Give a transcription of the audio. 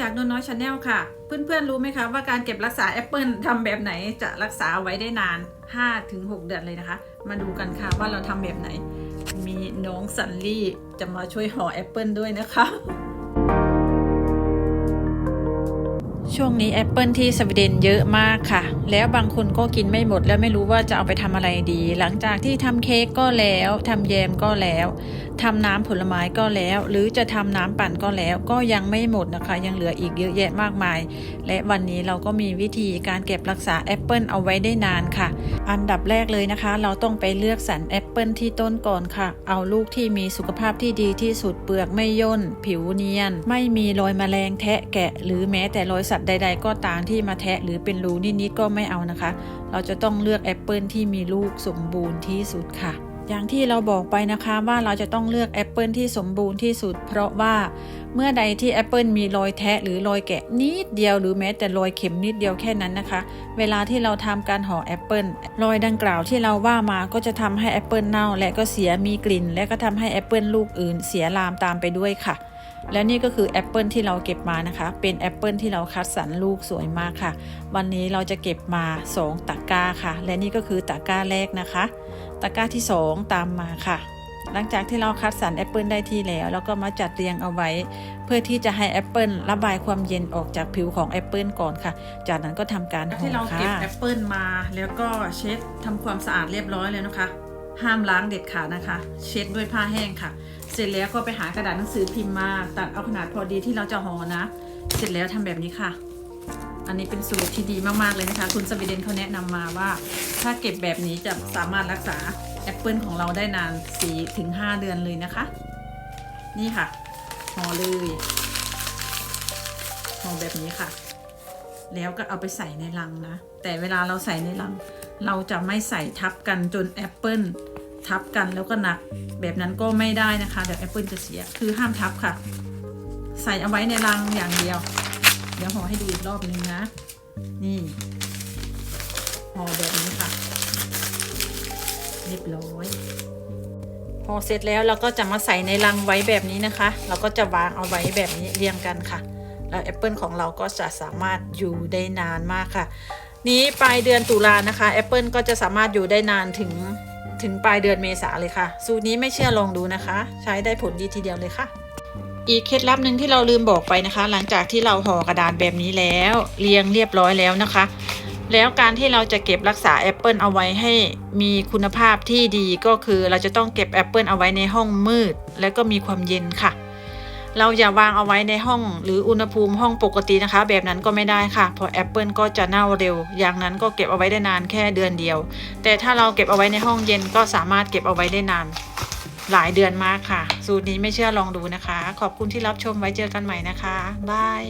จากนวลน้อยชาแนลค่ะ เพื่อนๆรู้ไหมคะว่าการเก็บรักษาแอปเปิลทำแบบไหนจะรักษาไว้ได้นาน 5-6 เดือนเลยนะคะ มาดูกันค่ะว่าเราทำแบบไหน มีน้องสันลี่จะมาช่วยห่อแอปเปิลด้วยนะคะ ช่วงนี้แอปเปิลที่สวีเดนเยอะมากค่ะ แล้วบางคนก็กินไม่หมดแล้วไม่รู้ว่าจะเอาไปทำอะไรดี หลังจากที่ทำเค้กก็แล้วทำแยมก็แล้วทำน้ำผลไม้ก็แล้ว หรือจะทำน้ำปั่นก็แล้ว ก็ยังไม่หมดนะคะ ยังเหลืออีกเยอะแยะมากมาย และวันนี้เราก็มีวิธีการเก็บรักษาแอปเปิลเอาไว้ได้นานค่ะ อันดับแรกเลยนะคะ เราต้องไปเลือกสรรแอปเปิลที่ต้นก่อนค่ะ เอาลูกที่มีสุขภาพที่ดีที่สุดเปลือกไม่ย่น ผิวเนียน ไม่มีรอยแมลงแทะแกะ หรือแม้แต่รอยสัตว์ใด ๆ ก็ตามที่มาแทะหรือเป็นรูนิดๆก็ไม่เอานะคะ เราจะต้องเลือกแอปเปิลที่มีลูกสมบูรณ์ที่สุดค่ะ อย่างที่เราบอกไปนะคะว่าเราจะต้องเลือกแอปเปิลที่สมบูรณ์ที่สุด เพราะว่าเมื่อใดที่แอปเปิลมีรอยแทะหรือรอยแกะนิดเดียวหรือแม้แต่รอยเข็มนิดเดียวแค่นั้นนะคะ เวลาที่เราทำการห่อแอปเปิลรอยดังกล่าวที่เราว่ามาก็จะทำให้แอปเปิลเน่าและก็เสียมีกลิ่น และก็ทำให้แอปเปิลลูกอื่นเสียลามตามไปด้วยค่ะ และนี่ก็คือแอปเปิลที่เราเก็บมานะคะ เป็นแอปเปิลที่เราคัดสรรลูกสวยมากค่ะ วันนี้เราจะเก็บมา 2ตะกร้าค่ะ และนี่ก็คือตะกร้าแรกนะคะ ตะกร้าที่ 2 ตามมาค่ะ หลังจากที่เราคัดสรรแอปเปิลได้ที่แล้วแล้วก็มาจัดเรียงเอาไว้ เพื่อที่จะให้แอปเปิลระบายความเย็นออกจากผิวของแอปเปิลก่อนค่ะ จากนั้นก็ทำการห่อที่เราเก็บค่ะแอปเปิลมา แล้วก็เช็ดทำความสะอาดเรียบร้อยแล้วนะคะ ห้ามล้างเด็ดขาดนะคะ เช็ดด้วยผ้าแห้งค่ะ เสร็จแล้วก็ไปหากระดาษหนังสือพิมพ์มาตัดเอาขนาดพอดีที่เราจะห่อนะ เสร็จแล้วทำแบบนี้ค่ะ อันนี้เป็นสูตรที่ดีมากๆเลยนะคะ คุณสวีเดนเขาแนะนำมาว่า ถ้าเก็บแบบนี้จะสามารถรักษาแอปเปิลของเราได้นาน4ถึง5เดือนเลยนะคะ นี่ค่ะห่อเลยห่อแบบนี้ค่ะ แล้วก็เอาไปใส่ในลังนะ แต่เวลาเราใส่ในลัง เราจะไม่ใส่ทับกันจนแอปเปิล ทับกันแล้วก็หนัก แบบนั้นก็ไม่ได้นะคะ เดี๋ยวแอปเปิลจะเสีย คือห้ามทับค่ะ ใส่เอาไว้ในลังอย่างเดียว เดี๋ยวห่อให้ดูอีกรอบนึงนะ นี่ห่อแบบนี้ค่ะ เรียบร้อยห่อเสร็จแล้วเราก็จะมาใส่ในลังไว้แบบนี้นะคะ เราก็จะวางเอาไว้แบบนี้เรียงกันค่ะ แล้วแอปเปิลของเราก็จะสามารถอยู่ได้นานมากค่ะ นี้ปลายเดือนตุลานะคะแอปเปิลก็จะสามารถอยู่ได้นานถึง ถึงปลายเดือนเมษาเลยค่ะ สูตรนี้ไม่เชื่อลองดูนะคะ ใช้ได้ผลดีทีเดียวเลยค่ะ อีกเคล็ดลับหนึ่งที่เราลืมบอกไปนะคะ หลังจากที่เราห่อกระดาษแบบนี้แล้ว เรียงเรียบร้อยแล้วนะคะ แล้วการที่เราจะเก็บรักษาแอปเปิลเอาไว้ให้มีคุณภาพที่ดีก็คือเราจะต้องเก็บแอปเปิลเอาไว้ในห้องมืด และก็มีความเย็นค่ะ เราอย่าวางเอาไว้ในห้องหรืออุณหภูมิห้องปกตินะคะ แบบนั้นก็ไม่ได้ค่ะเพราะแอปเปิลก็จะเน่าเร็ว อย่างนั้นก็เก็บเอาไว้ได้นานแค่เดือนเดียว แต่ถ้าเราเก็บเอาไว้ในห้องเย็นก็สามารถเก็บเอาไว้ได้นาน หลายเดือนมากค่ะ สูตรนี้ไม่เชื่อลองดูนะคะ ขอบคุณที่รับชมไว้เจอกันใหม่นะคะบาย